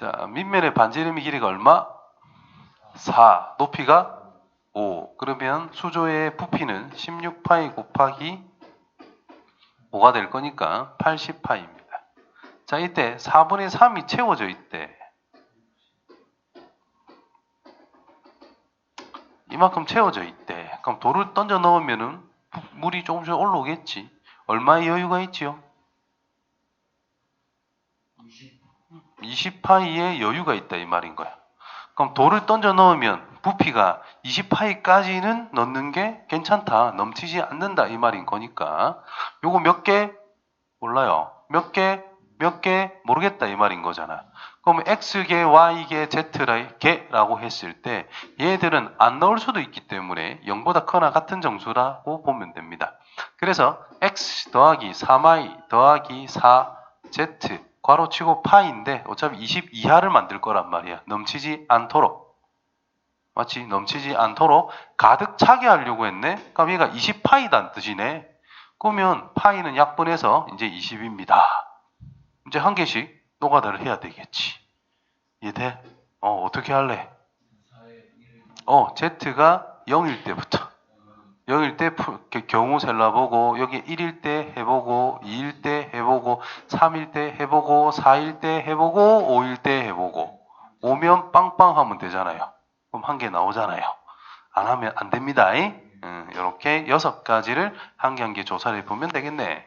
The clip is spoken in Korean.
자, 밑면의 반지름의 길이가 얼마? 4. 높이가 5. 그러면 수조의 부피는 16파이 곱하기 5가 될 거니까 80파이입니다. 자, 이때 4분의 3이 채워져 있대. 이만큼 채워져 있대. 그럼 돌을 던져 넣으면은 부- 물이 조금씩 올라오겠지. 얼마의 여유가 있지요? 20 파이의 여유가 있다 이 말인 거야. 그럼 돌을 던져 넣으면 부피가 20파이까지는 넣는 게 괜찮다. 넘치지 않는다 이 말인 거니까 요거 몇 개? 몰라요. 몇 개? 몇 개? 모르겠다 이 말인 거잖아. 그럼 X개, Y개, Z개라고 했을 때 얘들은 안 넣을 수도 있기 때문에 0보다 커나 같은 정수라고 보면 됩니다. 그래서 X 더하기 3Y 더하기 4Z 괄호 치고 파인데 어차피 20 이하를 만들 거란 말이야. 넘치지 않도록. 마치 넘치지 않도록 가득 차게 하려고 했네. 그럼 얘가 20파이단 뜻이네. 그러면 파이는 약분해서 이제 20입니다. 이제 한 개씩 노가다를 해야 되겠지. 이해돼? 어, 어떻게 할래? 어, Z가 0일 때부터. 0일 때 경우 셀라보고 여기 1일 때 해보고 2일 때 해보고 3일 때 해보고 4일 때 해보고 5일 때 해보고 오면 빵빵 하면 되잖아요. 그럼 한 개 나오잖아요. 안 하면 안 됩니다. 이렇게 여섯 가지를 한 개 한 개 조사를 해보면 되겠네.